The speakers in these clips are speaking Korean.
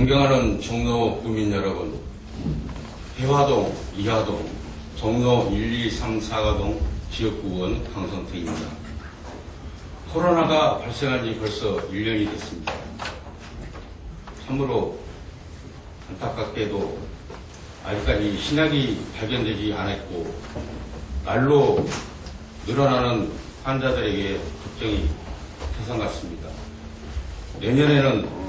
존경하는 종로 구민 여러분, 해화동, 이하동, 종로 1, 2, 3, 4가동 지역구원 강성택입니다. 코로나가 발생한 지 벌써 1년이 됐습니다. 참으로 안타깝게도 아직까지 신약이 발견되지 않았고 날로 늘어나는 환자들에게 걱정이 세상 같습니다. 내년에는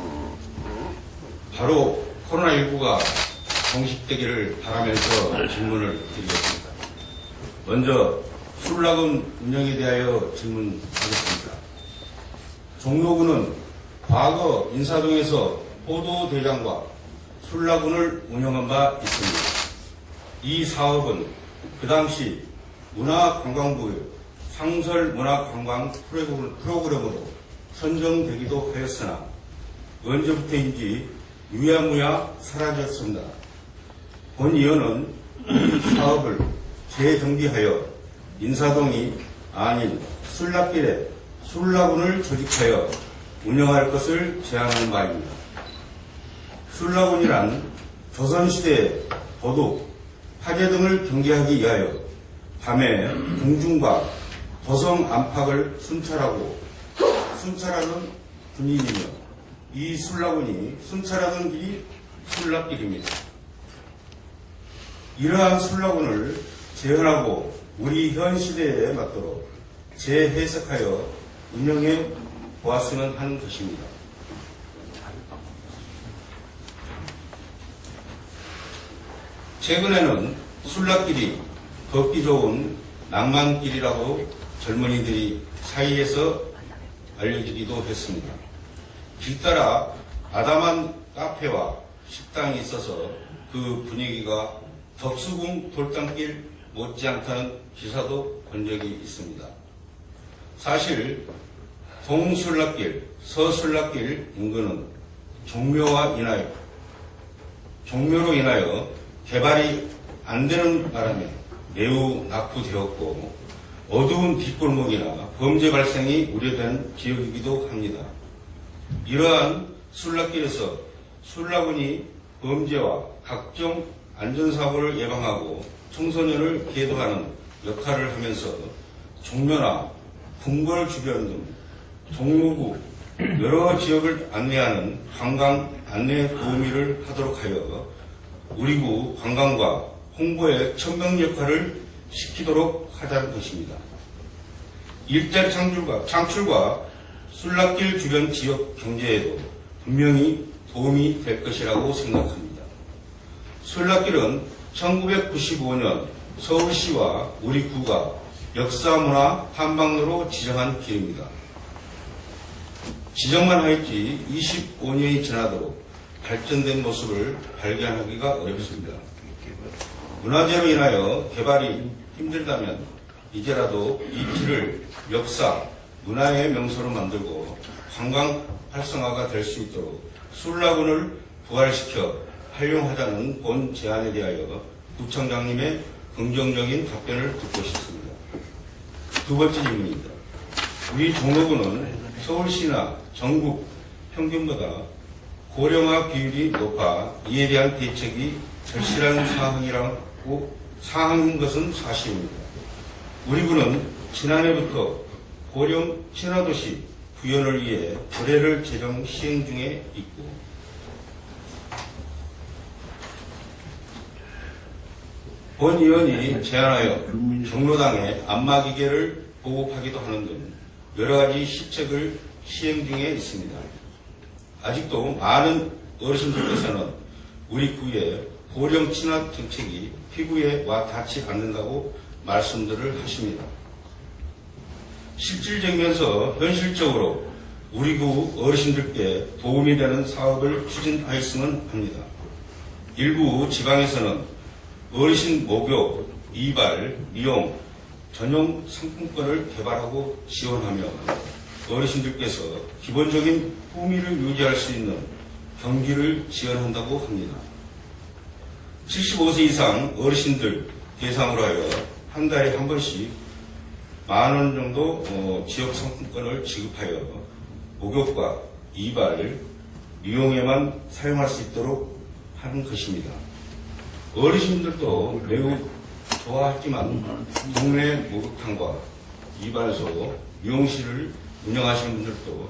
바로 코로나19가 종식되기를 바라면서 질문을 드리겠습니다. 먼저 술락은 운영에 대하여 질문하겠습니다. 종로구는 과거 인사동에서 포도대장과 술라군을 운영한 바 있습니다. 이 사업은 그 당시 문화관광부의 상설문화관광 프로그램- 프로그램으로 선정되기도 하였으나 언제부터인지 유야무야 사라졌습니다. 본 의원은 이 사업을 재정비하여 인사동이 아닌 술락길에 술라군을 조직하여 운영할 것을 제안하는 바입니다. 술라군이란 조선시대 도둑, 화재 등을 경계하기 위하여 밤에 공중과 도성 안팎을 순찰하고 순찰하는 군인이며 이 술라군이 순찰하는 길이 술락길입니다. 이러한 술라군을 재현하고 우리 현 시대에 맞도록 재해석하여 운영해 보았으면 하는 것입니다. 최근에는 술락길이 걷기 좋은 낭만길이라고 젊은이들이 사이에서 알려지기도 했습니다. 길 따라 아담한 카페와 식당이 있어서 그 분위기가 덕수궁 돌담길 못지않다는 기사도 본 적이 있습니다. 사실 동술락길, 서술락길 인근은 종묘와 인하여 종묘로 인하여 개발이 안 되는 바람에 매우 낙후되었고 어두운 뒷골목이나 범죄 발생이 우려되는 지역이기도 합니다. 이러한 술락길에서 술락군이 범죄와 각종 안전사고를 예방하고 청소년을 계도하는 역할을 하면서 종묘나 궁궐 주변 등 종로구 여러 지역을 안내하는 관광 안내 도우미를 하도록 하여 우리 구 관광과 홍보에 천명 역할을 시키도록 하자는 것입니다. 일자리 창출과, 창출과 술락길 주변 지역 경제에도 분명히 도움이 될 것이라고 생각합니다. 술락길은 1995년 서울시와 우리 구가 역사문화 탐방로로 지정한 길입니다. 지정만 하였지 25년이 지나도록 발전된 모습을 발견하기가 어렵습니다. 문화재로 인하여 개발이 힘들다면 이제라도 이 길을 역사, 문화의 명소로 만들고 관광 활성화가 될 수 있도록 술라군을 부활시켜 활용하자는 본 제안에 대하여 구청장님의 긍정적인 답변을 듣고 싶습니다. 두 번째 질문입니다. 우리 종로구는 서울시나 전국 평균보다 고령화 비율이 높아 이에 대한 대책이 절실한 사항이라고 사항인 것은 사실입니다. 우리 구는 지난해부터 고령 친화도시 구현을 위해 조례를 제정 시행 중에 있고 본 의원이 제안하여 종로당에 안마기계를 보급하기도 하는 등 여러 가지 시책을 시행 중에 있습니다. 아직도 많은 어르신들께서는 우리 구의 고령 친화 정책이 피부에 와 닿지 않는다고 말씀들을 하십니다. 실질적이면서 현실적으로 우리 구 어르신들께 도움이 되는 사업을 추진하였으면 합니다. 일부 지방에서는 어르신 목욕, 이발, 미용 전용 상품권을 개발하고 지원하며 어르신들께서 기본적인 후미를 유지할 수 있는 경기를 지원한다고 합니다. 75세 이상 어르신들 대상으로 하여 한 달에 한 번씩 만 원 정도 어, 지역 상품권을 지급하여 목욕과 이발, 이용에만 사용할 수 있도록 하는 것입니다. 어르신들도 매우 좋아하지만 동네 목욕탕과 이발소, 미용실을 운영하시는 분들도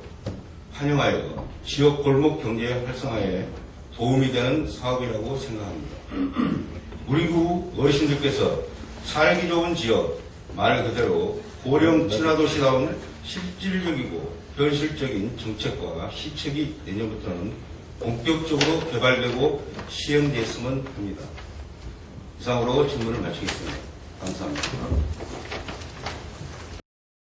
환영하여 지역 골목 경제 활성화에 도움이 되는 사업이라고 생각합니다. 우리 구 어르신들께서 살기 좋은 지역, 말 그대로 고령 친화도시다운 실질적이고 현실적인 정책과 시책이 내년부터는 본격적으로 개발되고 시행됐으면 합니다. 이상으로 질문을 마치겠습니다. 감사합니다.